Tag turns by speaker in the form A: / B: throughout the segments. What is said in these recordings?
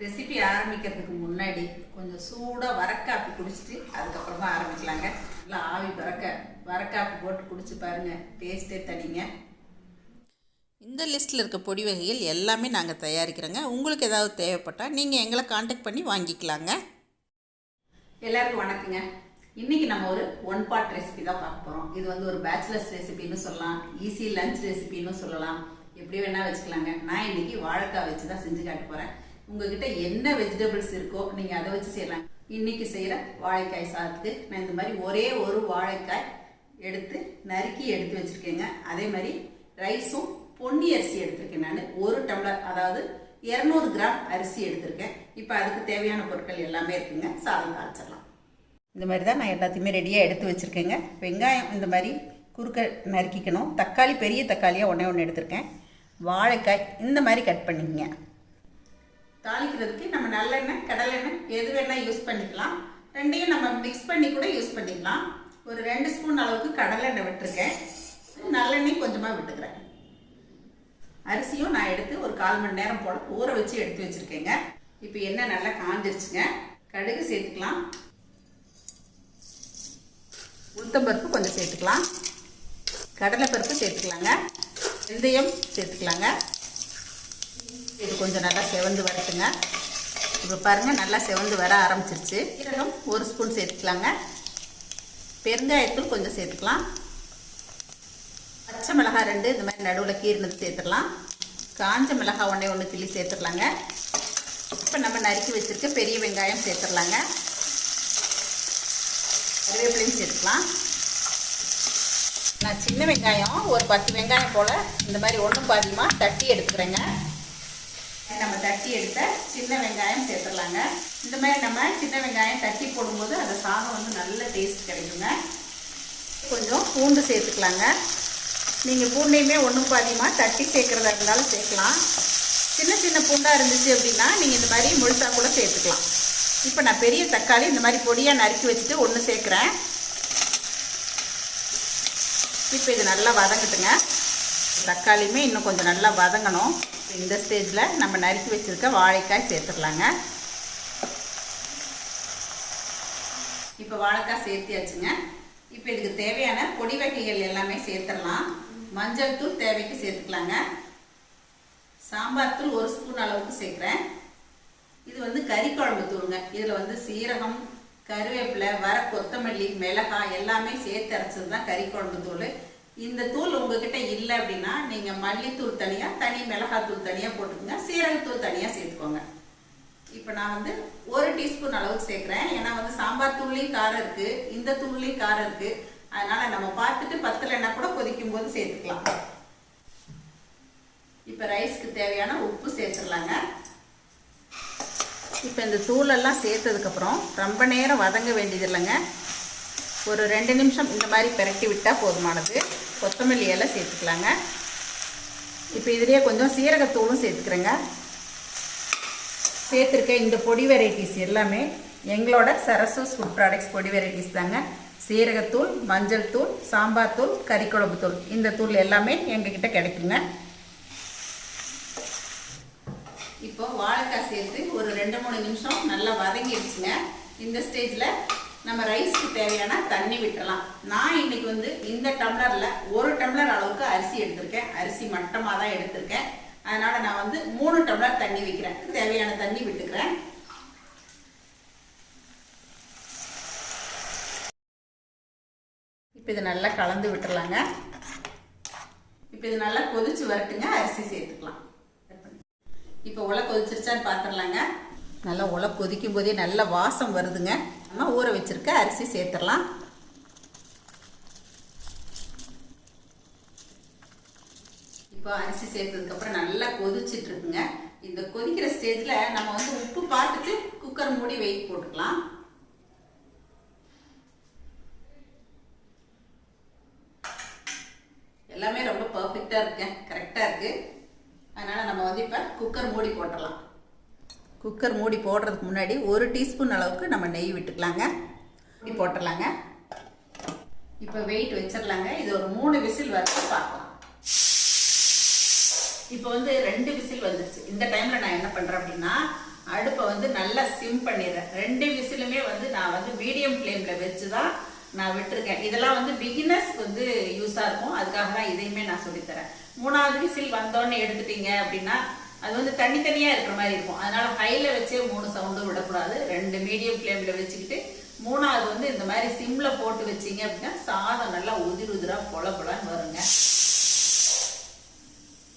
A: Recipe ஆரம்பிக்கிறதுக்கு முன்னாடி கொஞ்சம் சூடாக வரக்காப்பி குடிச்சிட்டு அதுக்கப்புறம் தான் ஆரம்பிக்கலாங்க. நல்லா ஆவி பறக்க வரக்காப்பி போட்டு குடிச்சு பாருங்க. டேஸ்ட்டே தனிங்க. இந்த லிஸ்ட்டில் இருக்க பொடி வகைகள் எல்லாமே நாங்கள் தயாரிக்கிறோங்க. உங்களுக்கு ஏதாவது தேவைப்பட்டால் நீங்கள் எங்களை காண்டாக்ட் பண்ணி வாங்கிக்கலாங்க. எல்லாருக்கும் வணக்கங்க. இன்னைக்கு நம்ம ஒரு ஒன் பார்ட் ரெசிபி தான் பார்க்க போகிறோம் இது வந்து ஒரு பேச்சுலர்ஸ் ரெசிபின்னு சொல்லலாம். ஈஸி லஞ்ச் ரெசிபின்னு சொல்லலாம். எப்படி வேணா வச்சுக்கலாங்க. நான் இன்னைக்கு வாழைக்காய் வச்சு தான் செஞ்சு காட்ட போகிறேன் உங்ககிட்ட என்ன வெஜிடபிள்ஸ் இருக்கோ நீங்கள் அதை வச்சு செய்யலாம். இன்னைக்கு செய்கிற வாழைக்காய் சாத்துக்கு நான் இந்த மாதிரி ஒரே ஒரு வாழைக்காய் எடுத்து நறுக்கி எடுத்து வச்சுருக்கேங்க. அதே மாதிரி ரைஸும் பொன்னி அரிசி எடுத்திருக்கேன் நான். ஒரு டம்ளர் அதாவது இரநூறு கிராம் அரிசி எடுத்திருக்கேன். இப்போ அதுக்கு தேவையான பொருட்கள் எல்லாமே இருக்குங்க. சாதம் தாளிச்சிடலாம். இந்த மாதிரி தான் நான் எல்லாத்தையுமே ரெடியாக எடுத்து வச்சுருக்கேங்க. வெங்காயம் இந்த மாதிரி குறுக்க நறுக்கிக்கணும். தக்காளி பெரிய தக்காளியாக ஒன்றே ஒன்று எடுத்திருக்கேன். வாழைக்காய் இந்த மாதிரி கட் பண்ணிக்கங்க. தாளிக்கிறதுக்கு நம்ம நல்லெண்ணெய் கடலெண்ணெய் எது வேணால் யூஸ் பண்ணிக்கலாம். ரெண்டையும் நம்ம மிக்ஸ் பண்ணி கூட யூஸ் பண்ணிக்கலாம். ஒரு ரெண்டு ஸ்பூன் அளவுக்கு கடலெண்ணெய் விட்டுருக்கேன். நல்லெண்ணெய் கொஞ்சமாக விட்டுக்கிறேன். அரிசியும் நான் எடுத்து ஒரு கால் மணி நேரம் போல் ஊற வச்சு எடுத்து வச்சுருக்கேங்க. இப்போ என்ன நல்லா காஞ்சிருச்சுங்க. கடுகு சேர்த்துக்கலாம். உளுத்தம்பருப்பு கொஞ்சம் சேர்த்துக்கலாம். கடலைப்பருப்பு சேர்த்துக்கலாங்க. வெந்தயம் சேர்த்துக்கலாங்க. இது கொஞ்சம் நல்லா செவந்து வரட்டுங்க. இப்போ பாருங்கள் நல்லா செவந்து வர ஆரம்பிச்சிருச்சு. சீரகம். ஒரு ஸ்பூன் சேர்த்துக்கலாங்க. பெருங்காயத்தூள் கொஞ்சம் சேர்த்துக்கலாம். பச்சை மிளகாய் ரெண்டு இந்த மாதிரி நடுவில் கீறினது சேர்த்துடலாம். காஞ்ச மிளகாய் ஒன்றே ஒன்று கிள்ளி சேர்த்துடலாங்க. இப்போ நம்ம நறுக்கி வச்சுருக்க பெரிய வெங்காயம் சேர்த்துடலாங்க. கருவேப்பிலையும் சேர்த்துக்கலாம். நான் சின்ன வெங்காயம் ஒரு பத்து வெங்காயம் போல் இந்த மாதிரி ஒன்றும் பாதியமாக தட்டி எடுத்துக்கிறேங்க. நம்ம தட்டி எடுத்த சின்ன வெங்காயம் சேர்த்துடலாங்க. இந்த மாதிரி நம்ம சின்ன வெங்காயம் தட்டி போடும்போது அந்த சாதம் வந்து நல்ல டேஸ்ட் கிடைக்குங்க. கொஞ்சம் பூண்டு சேர்த்துக்கலாங்க. நீங்கள் பூண்டையுமே ஒன்றும் பாதியமாக தட்டி சேர்க்குறதா இருந்தாலும் சேர்க்கலாம். சின்ன சின்ன பூண்டாக இருந்துச்சு அப்படின்னா நீங்கள் இந்த மாதிரி முழுசாக கூட சேர்த்துக்கலாம். இப்போ நான் பெரிய தக்காளி இந்த மாதிரி பொடியாக நறுக்கி வச்சுட்டு ஒன்று சேர்க்குறேன். இப்போ இது நல்லா வதங்கட்டுங்க. தக்காளியுமே இன்னும் கொஞ்சம் நல்லா வதங்கணும். இந்த ஸ்டேஜில் நம்ம நறுக்கி வச்சுருக்க வாழைக்காய் சேர்த்துடலாங்க இப்போ வாழைக்காய் சேர்த்தியாச்சுங்க. இப்போ இதுக்கு தேவையான பொடி வகைகள் எல்லாமே சேர்த்துடலாம். மஞ்சள் தூள் தேவைக்கு சேர்த்துக்கலாங்க. சாம்பார் தூள் ஒரு ஸ்பூன் அளவுக்கு சேர்க்குறேன். இது வந்து கறி குழம்பு தூளுங்க. இதில் வந்து சீரகம் கருவேப்பிலை வர கொத்தமல்லி மிளகாய் எல்லாமே சேர்த்து அரைச்சது தான் கறி குழம்பு தூள். இந்த தூள் உங்ககிட்ட இல்லை அப்படின்னா நீங்கள் மல்லித்தூள் தனியாக தனி மிளகாய் தூள் தனியாக போட்டுக்கோங்க சீரகத்தூள் தனியாக சேர்த்துக்கோங்க. இப்போ நான் வந்து ஒரு டீஸ்பூன் அளவுக்கு சேர்க்குறேன். ஏன்னா வந்து சாம்பார் தூள்லேயும் காரம் இருக்குது இந்த தூள்லேயும் காரம் இருக்குது அதனால் நம்ம பார்த்துட்டு பத்தலைன்னா கூட கொதிக்கும் போது சேர்த்துக்கலாம். இப்போ ரைஸ்க்கு தேவையான உப்பு சேர்த்துடலாங்க. இப்போ இந்த தூளெல்லாம் சேர்த்ததுக்கப்புறம் ரொம்ப நேரம் வதங்க வேண்டியது இல்லைங்க. ஒரு ரெண்டு நிமிஷம் இந்த மாதிரி பிரட்டி விட்டால் போதுமானது. கொத்தமல்லி இலை சேர்த்துக்கலாங்க. இப்போ இதுலேயே கொஞ்சம் சீரகத்தூளும் சேர்த்துக்கிறேங்க. சேர்த்துருக்க இந்த பொடி வெரைட்டிஸ் எல்லாமே எங்களோட சரசூஸ் ஃபுட் ப்ராடக்ட்ஸ் பொடி வெரைட்டிஸ் தாங்க. சீரகத்தூள் மஞ்சள் தூள் சாம்பார் தூள் கறிக்குழம்பு தூள். இந்த தூள் எல்லாமே எங்ககிட்ட கிடைக்குங்க. இப்போ வாழைக்காய் சேர்த்து ஒரு ரெண்டு மூணு நிமிஷம் நல்லா வதங்கிடுச்சுங்க. இந்த ஸ்டேஜில் நம்ம ரைஸ்க்கு தேவையான தண்ணி விட்டலாம் நான் இன்னைக்கு வந்து இந்த டம்ளரில் ஒரு டம்ளர் அளவுக்கு அரிசி எடுத்திருக்கேன். அரிசி மட்டமாக தான் எடுத்திருக்கேன். அதனால் நான் வந்து மூணு டம்ளர் தண்ணி வைக்கிறேன். தேவையான தண்ணி விட்டுக்கிறேன். இப்போ இதை நல்லா கலந்து விட்டுறலாங்க. இப்போ இது நல்லா கொதிச்சு வரட்டுங்க. அரிசி சேர்த்துக்கலாம். இப்போ உலை கொதிச்சிருச்சான்னு பார்த்துடலாங்க நல்லா உலை கொதிக்கும் போதே நல்ல வாசம் வருதுங்க. நம்ம ஊற வச்சுருக்க அரிசி சேர்த்துடலாம். இப்போ அரிசி சேர்த்ததுக்கப்புறம் நல்லா கொதிச்சிட்டு இருக்குங்க. இந்த கொதிக்கிற ஸ்டேஜில் நம்ம வந்து உப்பு பார்த்துட்டு குக்கர் மூடி வெயிட் போட்டுக்கலாம். எல்லாமே ரொம்ப பர்ஃபெக்டாக இருக்கேன் கரெக்டாக இருக்குது அதனால் நம்ம வந்து இப்போ குக்கர் மூடி போட்டுடலாம். குக்கர் மூடி போடுறதுக்கு முன்னாடி ஒரு டீஸ்பூன் அளவுக்கு நம்ம நெய் விட்டுக்கலாங்க. மூடி போட்டுடலாங்க. இப்போ வெயிட் வச்சிடலாங்க. இது ஒரு மூணு விசில் வரைக்கும் பார்க்கலாம் இப்போ வந்து ரெண்டு விசில் வந்துருச்சு. இந்த டைமில் நான் என்ன பண்ணுறேன் அப்படின்னா அடுப்பை வந்து நல்லா சிம் பண்ணிடுறேன். ரெண்டு விசிலுமே வந்து நான் வந்து மீடியம் ஃப்ளேமில் வச்சு தான் நான் விட்டுருக்கேன். இதெல்லாம் வந்து பிகினர்ஸ்க்கு வந்து யூஸாக இருக்கும். அதுக்காக தான் இதையுமே நான் சொல்லித்தரேன். மூணாவது விசில் வந்தோடனே எடுத்துட்டீங்க அப்படின்னா அது வந்து தனித்தனியாக இருக்கிற மாதிரி இருக்கும். அதனால ஹையில் வச்சே மூணு சவுண்டும் விடக்கூடாது. ரெண்டு மீடியம் ஃப்ளேமில் வச்சுக்கிட்டு மூணாவது வந்து இந்த மாதிரி சிம்மில் போட்டு வச்சீங்க அப்படின்னா சாதம் நல்லா உதிர் உதிராக பொல பொலன்னு வருங்க.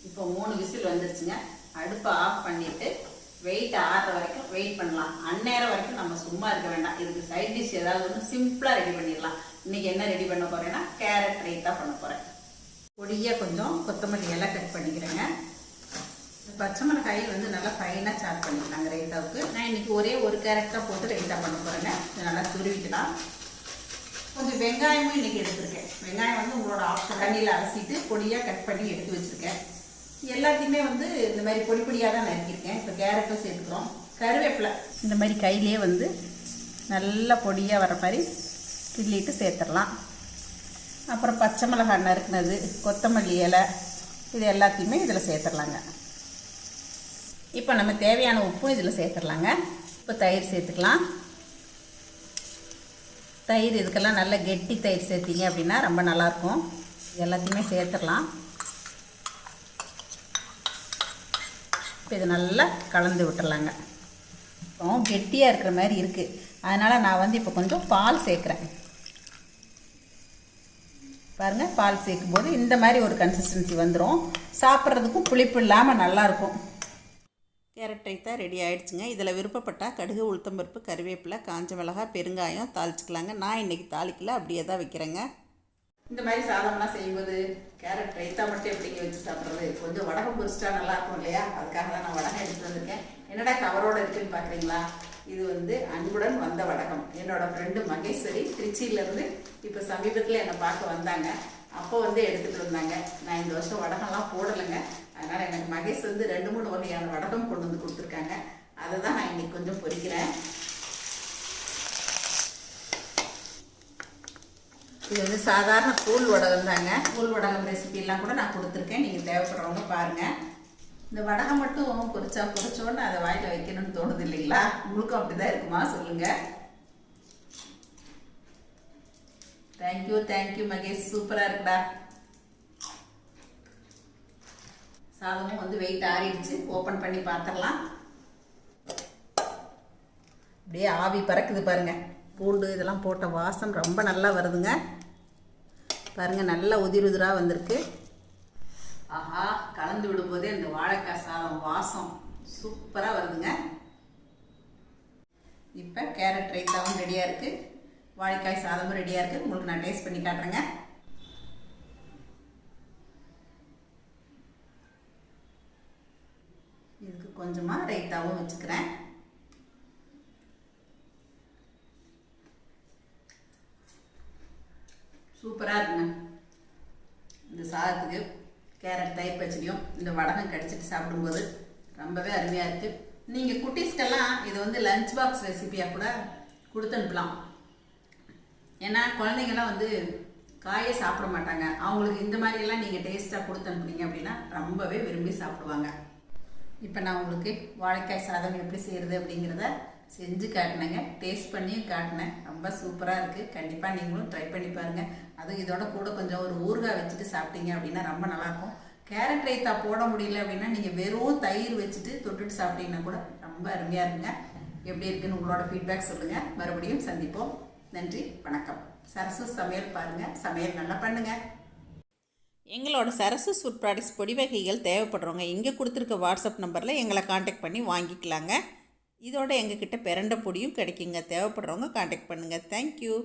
A: இப்போ மூணு விசில் வந்துருச்சுங்க. அடுப்பை ஆஃப் பண்ணிவிட்டு வெயிட் ஆறுற வரைக்கும் வெயிட் பண்ணலாம். அந்நேரம் வரைக்கும் நம்ம சும்மா இருக்க வேண்டாம். இதுக்கு சைட் டிஷ் ஏதாவது ஒன்று சிம்பிளாக ரெடி பண்ணிடலாம். இன்னைக்கு என்ன ரெடி பண்ண போகிறேன்னா கேரட் ரைத்தா பண்ண போகிறேன் பொடியாக கொஞ்சம் கொத்தமல்லி எல்லாம் கட் பண்ணிக்கிறேங்க. பச்சை மிளகாயை வந்து நல்லா ஃபைனாக சாட் பண்ணிக்கலாங்க ரைத்தாவுக்கு. நான் இன்னைக்கு ஒரே ஒரு கேரட்டாக போட்டு ரைத்தா பண்ண போகிறேங்க நல்லா துருவிக்கலாம். கொஞ்சம் வெங்காயமும் இன்றைக்கி எடுத்திருக்கேன். வெங்காயம் வந்து உங்களோட ஆப்ஷன் தண்ணியில் அலசிட்டு பொடியாக கட் பண்ணி எடுத்து வச்சுருக்கேன். எல்லாத்தையுமே வந்து இந்த மாதிரி பொடி பொடியாக தான் நறுக்கியிருக்கேன். இப்போ கேரட்டும் சேர்த்துக்கிறோம். கருவேப்பிலை இந்த மாதிரி கையிலேயே வந்து நல்லா பொடியாக வர மாதிரி கிள்ளிட்டு சேர்த்துடலாம். அப்புறம் பச்சை மிளகாய் நறுக்குனது கொத்தமல்லி இலை இது எல்லாத்தையுமே இதில் சேர்த்துடலாங்க. இப்போ நம்ம தேவையான உப்பும் இதில் சேர்த்துடலாங்க. இப்போ தயிர் சேர்த்துக்கலாம். தயிர் இதுக்கெல்லாம் நல்ல கெட்டி தயிர் சேர்த்திங்க அப்படின்னா ரொம்ப நல்லாயிருக்கும். எல்லாத்தையுமே சேர்த்துடலாம். இப்போ இது நல்லா கலந்து விட்டுடலாங்க. இப்போ கெட்டியாக இருக்கிற மாதிரி இருக்குது அதனால் நான் வந்து இப்போ கொஞ்சம் பால் சேர்க்குறேன். பாருங்கள் பால் சேர்க்கும்போது இந்த மாதிரி ஒரு கன்சிஸ்டன்சி வந்துடும் சாப்பிட்றதுக்கும் புளிப்பு இல்லாமல் நல்லாயிருக்கும். கேரட் ரைத்தா ரெடி ஆகிடுச்சுங்க இதில் விருப்பப்பட்டால் கடுகு உளுத்தம்பருப்பு கருவேப்பிலை காஞ்ச மிளகாய் பெருங்காயம் தாளிச்சிக்கலாங்க. நான் இன்றைக்கி தாளிக்கல அப்படியே தான் வைக்கிறேங்க. இந்த மாதிரி சாதம்லாம் செய்யும்போது கேரட் ரைத்தா மட்டும் எப்படிங்க வச்சு சாப்பிட்றது? கொஞ்சம் வடகம் பொரிச்சிட்டா நல்லா இருக்கும் இல்லையா? அதுக்காக தான் நான் வடகம் எடுத்து வந்திருக்கேன். என்னடா கவரோடு இருக்குன்னு பார்க்குறீங்களா இது வந்து அன்புடன் வந்த வடகம். என்னோடய ஃப்ரெண்டு மகேஸ்வரி திருச்சியிலேருந்து இப்போ சமீபத்தில் என்னை பார்க்க வந்தாங்க. அப்போ வந்து எடுத்துகிட்டு வந்தாங்க. நான் இந்த வருஷம் வடகம்லாம் போடலைங்க. அதனால் எனக்கு மகேஷ் வந்து ரெண்டு மூணு வகையான வடகம் கொண்டு வந்து கொடுத்துருக்காங்க. அதை தான் நான் இன்றைக்கி கொஞ்சம் பொறிக்கிறேன். இது வந்து சாதாரண கூழ் வடகம் தாங்க. கூழ் வடகம் ரெசிபியெல்லாம் கூட நான் கொடுத்துருக்கேன். நீங்கள் தேவைப்படுறவங்க பாருங்கள் இந்த வடகம் மட்டும் பொறிச்சா பொறிச்சோன்னு அதை வாயில் வைக்கணும்னு தோணுது இல்லைங்களா? உங்களுக்கும் அப்படி தான் இருக்குமா சொல்லுங்கள் தேங்க்யூ தேங்க்யூ மகேஷ். சூப்பராக இருக்குடா. சாதமும் வந்து வெயிட் ஆறிடுச்சு. ஓப்பன் பண்ணி பார்த்துடலாம். அப்படியே ஆவி பறக்குது பாருங்கள் பூண்டு இதெல்லாம் போட்ட வாசம் ரொம்ப நல்லா வருதுங்க. பாருங்க நல்லா உதிர் உதிராக வந்திருக்கு. ஆஹா கலந்து விடும்போதே இந்த வாழைக்காய் சாதம் வாசம் சூப்பராக வருதுங்க. இப்போ கேரட் ரைத்தாவும் ரெடியாக இருக்குது வாழைக்காய் சாதமும் ரெடியாக இருக்குது உங்களுக்கு நான் டேஸ்ட் பண்ணி காட்டுறேங்க இதுக்கு கொஞ்சமாக ரைத்தாவும் வச்சுக்கிறேன். சூப்பராக இருக்குங்க. இந்த சாதத்துக்கு கேரட் தயிர் பச்சடியும் இந்த வடகம் கடிச்சிட்டு சாப்பிடும்போது ரொம்பவே அருமையாக இருக்குது நீங்கள் குட்டீஸ்க்கெல்லாம் இது வந்து லஞ்ச் பாக்ஸ் ரெசிபியாக கூட கொடுத்து அனுப்பலாம் ஏன்னா குழந்தைங்கள்லாம் வந்து காயே சாப்பிட மாட்டாங்க. அவங்களுக்கு இந்த மாதிரியெல்லாம் நீங்கள் டேஸ்ட்டாக கொடுத்து அனுப்புனீங்க அப்படின்னா ரொம்பவே விரும்பி சாப்பிடுவாங்க. இப்போ நான் உங்களுக்கு வாழைக்காய் சாதம் எப்படி செய்கிறது அப்படிங்கிறத செஞ்சு காட்டினேங்க. டேஸ்ட் பண்ணியும் காட்டினேன். ரொம்ப சூப்பராக இருக்குது கண்டிப்பாக நீங்களும் ட்ரை பண்ணி பாருங்கள் அதுவும் இதோட கூட கொஞ்சம் ஒரு ஊறுகாய் வச்சுட்டு சாப்பிட்டீங்க அப்படின்னா ரொம்ப நல்லாயிருக்கும். கேரட் ரைத்தா போட முடியல அப்படின்னா நீங்கள் வெறும் தயிர் வச்சுட்டு தொட்டுட்டு சாப்பிட்டீங்கன்னா கூட ரொம்ப அருமையாக இருங்க எப்படி இருக்குன்னு உங்களோட ஃபீட்பேக் சொல்லுங்கள் மறுபடியும் சந்திப்போம். நன்றி. வணக்கம். சரசு சமையல் பாருங்கள் சமையல் நல்லா பண்ணுங்கள்
B: எங்களோட சரசு ஃபுட் ப்ராடக்ட்ஸ் பொடி வகைகள் தேவைப்படுறவங்க இங்கே கொடுத்துருக்க வாட்ஸ்அப் நம்பரில் எங்களை காண்டாக்ட் பண்ணி வாங்கிக்கலாங்க. இதோட எங்ககிட்ட பிரண்ட பொடியும் கிடைக்குங்க. தேவைப்படுறவங்க காண்டாக்ட் பண்ணுங்கள் தேங்க்யூ